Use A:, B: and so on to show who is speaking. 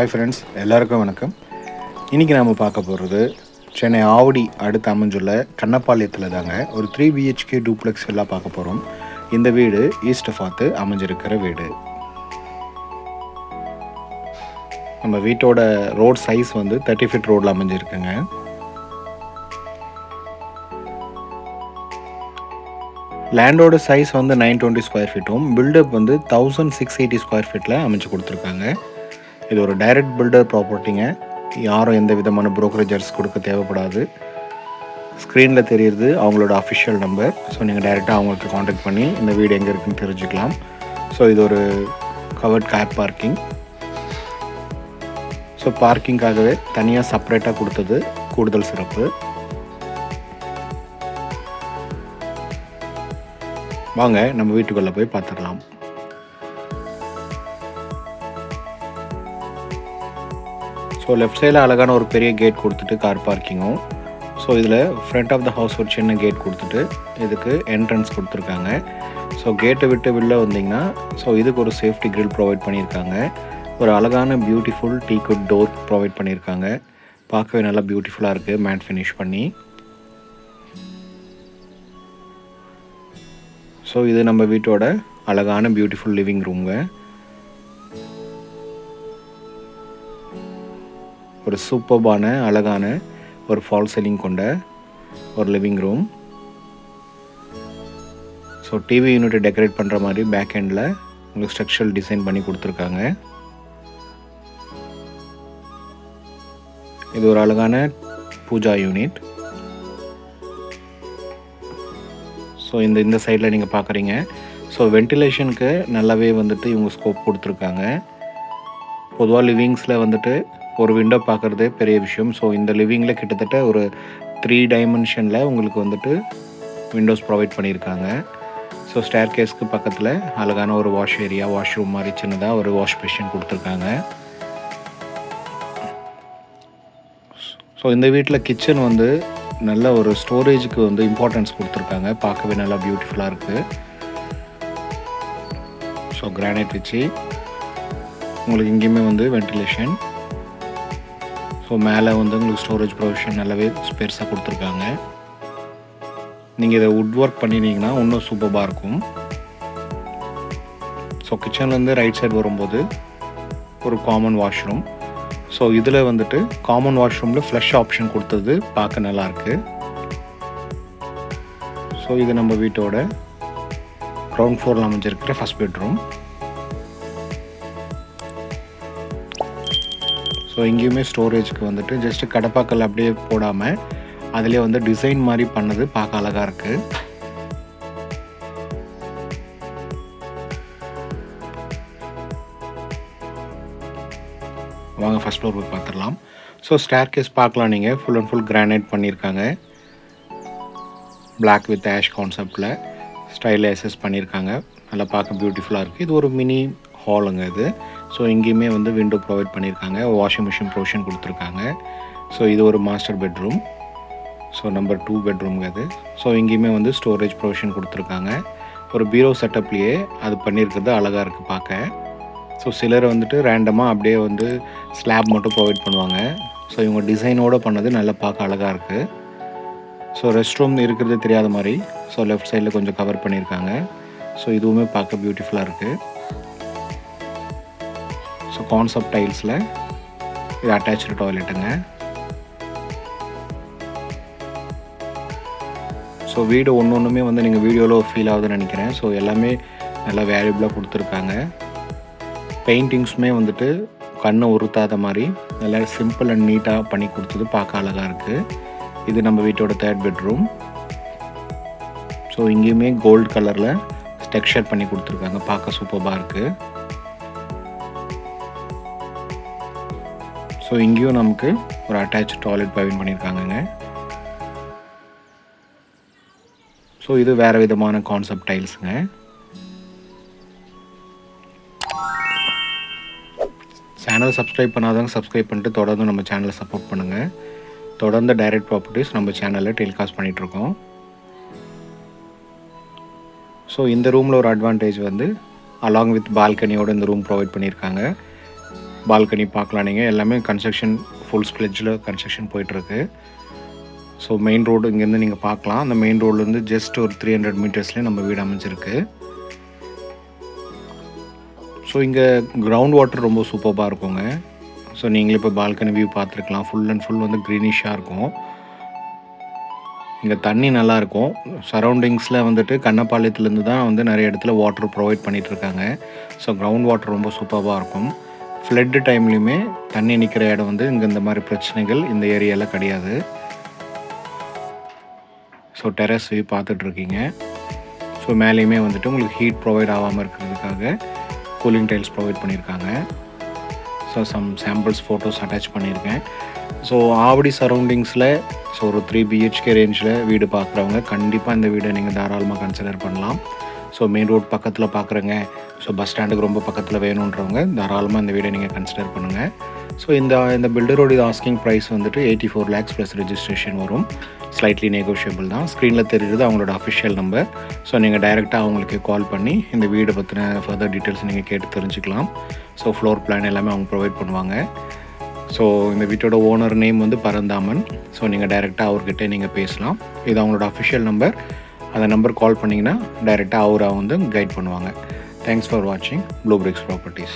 A: Hi friends எல்லாருக்கும் வணக்கம். இன்றைக்கி நாம் பார்க்க போகிறது சென்னை ஆவடி அடுத்து அமைஞ்சுள்ள கண்ணப்பாளையத்தில் தாங்க ஒரு த்ரீ பிஹெச்கே டூப்ளெக்ஸ் எல்லாம் பார்க்க போகிறோம் இந்த வீடு ஈஸ்ட் பார்த்து அமைஞ்சிருக்கிற வீடு. நம்ம வீட்டோட ரோட் சைஸ் வந்து தேர்ட்டி ஃபீட் ரோடில் அமைஞ்சிருக்குங்க. லேண்டோட சைஸ் வந்து நைன் டுவெண்ட்டி ஸ்கொயர் ஃபீட்டும் பில்டப் வந்து தௌசண்ட் சிக்ஸ் எயிட்டி ஸ்கொயர் ஃபீட்டில் அமைச்சு கொடுத்துருக்காங்க. இது ஒரு டைரக்ட் பில்டர் ப்ராப்பர்ட்டிங்க யாரும் எந்த விதமான ப்ரோக்கரேஜர்ஸ் கொடுக்க தேவைப்படாது. ஸ்க்ரீனில் தெரியுது அவங்களோட அஃபிஷியல் நம்பர் ஸோ நீங்கள் டைரெக்டாக அவங்களுக்கு காண்டாக்ட் பண்ணி இந்த வீடு எங்கே இருக்குன்னு தெரிஞ்சுக்கலாம். ஸோ இது ஒரு கவர்ட் கார் பார்க்கிங் ஸோ பார்க்கிங்காகவே தனியாக செப்பரேட்டாக கொடுத்தது கூடுதல் சிறப்பு. வாங்க நம்ம வீட்டுக்குள்ளே போய் பார்த்துடலாம். ஸோ லெஃப்ட் சைடில் அழகான ஒரு பெரிய கேட் கொடுத்துட்டு கார் பார்க்கிங்கும் ஸோ இதில் ஃப்ரண்ட் ஆஃப் த ஹவுஸ் ஒரு சின்ன கேட் கொடுத்துட்டு இதுக்கு என்ட்ரன்ஸ் கொடுத்துருக்காங்க. ஸோ கேட்டை விட்டு வெளில வந்தீங்கன்னா ஸோ இதுக்கு ஒரு சேஃப்டி கிரில் ப்ரொவைட் பண்ணியிருக்காங்க. ஒரு அழகான beautiful teak wood door provide பண்ணியிருக்காங்க. பார்க்கவே நல்லா பியூட்டிஃபுல்லாக இருக்குது மேட் ஃபினிஷ் பண்ணி. ஸோ இது நம்ம வீட்டோட அழகான பியூட்டிஃபுல் லிவிங் ரூம்ங்க ஒரு சூப்பர்பான அழகான ஒரு ஃபால் சீலிங் கொண்ட ஒரு லிவிங் ரூம் ஸோ டிவி யூனிட்டை டெக்கரேட் பண்ணுற மாதிரி பேக் ஹேண்டில் உங்களுக்கு ஸ்ட்ரக்சரல் டிசைன் பண்ணி கொடுத்துருக்காங்க. இது ஒரு அழகான பூஜா யூனிட் ஸோ இந்த இந்த சைடில் நீங்கள் பார்க்குறீங்க ஸோ வென்டிலேஷனுக்கு நல்லாவே வந்துட்டு இவங்க ஸ்கோப் கொடுத்துருக்காங்க. பொதுவாக லிவிங்ஸில் வந்துட்டு ஒரு விண்டோ பார்க்குறதே பெரிய விஷயம். ஸோ இந்த லிவிங்கில் கிட்டத்தட்ட ஒரு த்ரீ டைமென்ஷனில் உங்களுக்கு வந்துட்டு விண்டோஸ் ப்ரொவைட் பண்ணியிருக்காங்க. ஸோ ஸ்டேர் கேஸ்க்கு பக்கத்தில் அழகான ஒரு வாஷ் ஏரியா வாஷ்ரூம் மாதிரி சின்னதாக ஒரு வாஷ் மிஷின் கொடுத்துருக்காங்க. ஸோ இந்த வீட்டில் கிச்சன் வந்து நல்ல ஒரு ஸ்டோரேஜுக்கு வந்து இம்பார்ட்டன்ஸ் கொடுத்துருக்காங்க. பார்க்கவே நல்லா பியூட்டிஃபுல்லாக இருக்குது ஸோ கிரானைட் வச்சு உங்களுக்கு இங்கேயுமே வந்து வென்டிலேஷன் ஸோ மேலே வந்து உங்களுக்கு ஸ்டோரேஜ் ப்ரொவிஷன் நல்லாவே பெருசாக கொடுத்துருக்காங்க. நீங்கள் இதை உட் ஒர்க் பண்ணினீங்கன்னா இன்னும் சூப்பராக இருக்கும். ஸோ கிச்சன்லேருந்து ரைட் சைடு வரும்போது ஒரு காமன் வாஷ்ரூம் ஸோ இதில் வந்துட்டு காமன் வாஷ்ரூமில் ஃப்ளஷ் ஆப்ஷன் கொடுத்தது பார்க்க நல்லாயிருக்கு ஸோ இது நம்ம வீட்டோட க்ரௌண்ட் ஃப்ளோரில் அமைஞ்சிருக்கிற ஃபஸ்ட் பெட்ரூம் ஸோ எங்கேயுமே ஸ்டோரேஜ்க்கு வந்துட்டு ஜஸ்ட் கடப்பாக்கல் அப்படியே போடாமல் அதிலே வந்து டிசைன் மாதிரி பண்ணது பார்க்க அழகாக இருக்குது வாங்க ஃபஸ்ட் ஃப்ளோர் போய் பார்த்துடலாம். ஸோ ஸ்டேர் கேஸ் பார்க்கலாம் நீங்கள் ஃபுல் அண்ட் ஃபுல் கிரானைட் பண்ணியிருக்காங்க. பிளாக் வித் ஆஷ் கான்செப்டில் ஸ்டைலில் எஸ்எஸ் பண்ணியிருக்காங்க. நல்லா பார்க்க பியூட்டிஃபுல்லாக இருக்குது இது ஒரு மினி ஹாலுங்க இது. ஸோ இங்கேயுமே வந்து விண்டோ ப்ரொவைட் பண்ணியிருக்காங்க. வாஷிங் மிஷின் ப்ரொவிஷன் கொடுத்துருக்காங்க. ஸோ இது ஒரு master bedroom so number two பெட்ரூம்ங்க அது. ஸோ இங்கேயுமே வந்து ஸ்டோரேஜ் ப்ரொவிஷன் கொடுத்துருக்காங்க. ஒரு பீரோ செட்டப்லேயே அது பண்ணியிருக்கிறது அழகாக இருக்குது பார்க்க. ஸோ சிலர் வந்துட்டு ரேண்டமாக அப்படியே வந்து ஸ்லாப் மட்டும் ப்ரொவைட் பண்ணுவாங்க. ஸோ இவங்க டிசைனோடு பண்ணது நல்லா பார்க்க அழகாக இருக்குது ஸோ ரெஸ்ட் ரூம் இருக்கிறது தெரியாத மாதிரி. ஸோ லெஃப்ட் சைடில் கொஞ்சம் கவர் பண்ணியிருக்காங்க. ஸோ இதுவுமே பார்க்க பியூட்டிஃபுல்லாக இருக்குது ஸோ கான்செப்ட் டைல்ஸில் இது அட்டாச்சு டாய்லெட்டுங்க ஸோ வீடு ஒன்று ஒன்றுமே வந்து நீங்கள் வீடியோவில் ஃபீல் ஆகுதுன்னு நினைக்கிறேன். ஸோ எல்லாமே நல்லா வேல்யூபிளாக கொடுத்துருக்காங்க. பெயிண்டிங்ஸுமே வந்துட்டு கண்ணை உறுத்தாத மாதிரி நல்லா சிம்பிள் அண்ட் நீட்டாக பண்ணி கொடுத்தது பார்க்க அழகாக இருக்குது இது நம்ம வீட்டோட தேர்ட் பெட்ரூம் ஸோ இங்கேயுமே கோல்டு கலரில் டெக்ஸ்சர் பண்ணி கொடுத்துருக்காங்க. பார்க்க சூப்பராக இருக்குது ஸோ இங்கேயும் நமக்கு ஒரு அட்டாச் டாய்லெட் ப்ரொவைட் பண்ணியிருக்காங்கங்க ஸோ இது வேறு விதமான கான்செப்ட் டைல்ஸுங்க சேனல் சப்ஸ்கிரைப் பண்ணாதவங்க சப்ஸ்கிரைப் பண்ணிட்டு தொடர்ந்து நம்ம சேனலை சப்போர்ட் பண்ணுங்கள் தொடர்ந்து டைரக்ட் ப்ராப்பர்ட்டிஸ் நம்ம சேனலில் டெலிகாஸ்ட் பண்ணிகிட்ருக்கோம் ஸோ இந்த ரூமில் ஒரு அட்வான்டேஜ் வந்து அலாங் வித் பால்கனியோட இந்த ரூம் ப்ரொவைட் பண்ணியிருக்காங்க பால்கனி பார்க்கலாம் நீங்கள் எல்லாமே கன்ஸ்ட்ரக்ஷன் ஃபுல் ஸ்ப்ளெட்ஜில் கன்ஸ்ட்ரக்ஷன் போயிட்டுருக்கு. ஸோ மெயின் ரோடு இங்கேருந்து நீங்கள் பார்க்கலாம். அந்த மெயின் ரோட்லேருந்து ஜஸ்ட் ஒரு த்ரீ ஹண்ட்ரட் மீட்டர்ஸ்லேயே நம்ம வீடு அமைஞ்சிருக்கு. ஸோ இங்கே கிரவுண்ட் வாட்டர் ரொம்ப சூப்பராக இருக்குங்க. ஸோ நீங்களே இப்போ பால்கனி வியூ பார்த்துருக்கலாம். ஃபுல் அண்ட் ஃபுல் வந்து க்ரீனிஷாக இருக்கும். இங்கே தண்ணி நல்லாயிருக்கும் சரௌண்டிங்ஸில் வந்துட்டு கண்ணப்பாளையத்துலேருந்து தான் வந்து நிறைய இடத்துல வாட்டர் ப்ரொவைட் பண்ணிகிட்ருக்காங்க இருக்காங்க ஸோ கிரவுண்ட் வாட்டர் ரொம்ப சூப்பராக இருக்கும். ஃப்ளட்டு டைம்லையுமே தண்ணி நிற்கிற இடம் வந்து இங்கே இந்த மாதிரி பிரச்சனைகள் இந்த ஏரியாவில் கிடையாது. ஸோ டெரஸ் வியூ பார்த்துட்ருக்கீங்க ஸோ மேலேயுமே வந்துட்டு உங்களுக்கு ஹீட் ப்ரொவைட் ஆகாமல் இருக்கிறதுக்காக கூலிங் டைல்ஸ் ப்ரொவைட் பண்ணியிருக்காங்க. So some samples photos attach பண்ணியிருக்கேன். ஸோ ஆவடி சரௌண்டிங்ஸில் ஸோ ஒரு த்ரீ பிஹெச்கே ரேஞ்சில் வீடு பார்க்குறவங்க கண்டிப்பாக இந்த வீடை நீங்கள் தாராளமாக கன்சிடர் பண்ணலாம். ஸோ மெயின் ரோட் பக்கத்தில் பார்க்குறங்க ஸோ பஸ் ஸ்டாண்டுக்கு ரொம்ப பக்கத்தில் வேணுன்றவங்க தாராளமாக இந்த வீடை நீங்கள் கன்சிடர் பண்ணுங்கள் ஸோ இந்த இந்த பில்டரோட இது ஆஸ்கிங் ப்ரைஸ் வந்துட்டு eighty four lakhs plus registration வரும். ஸ்லைட்லி நெகோஷியபிள் தான். ஸ்க்ரீனில் தெரியுது அவங்களோட அஃபிஷியல் நம்பர் ஸோ நீங்கள் டைரெக்டாக அவங்களுக்கு கால் பண்ணி இந்த வீடை பற்றின ஃபர்தர் டீட்டெயில்ஸ் நீங்கள் கேட்டு தெரிஞ்சுக்கலாம். ஸோ ஃப்ளோர் பிளான் எல்லாமே அவங்க ப்ரொவைட் பண்ணுவாங்க. ஸோ இந்த வீட்டோட ஓனர் நேம் வந்து பரந்தாமன். ஸோ நீங்கள் டைரெக்டாக அவர்கிட்ட நீங்கள் பேசலாம். இது அவங்களோட அஃபிஷியல் நம்பர் அந்த நம்பர் கால் பண்ணிங்கன்னா டைரெக்டாக அவரை வந்து கைட் பண்ணுவாங்க. Thanks for watching Blue Bricks Properties.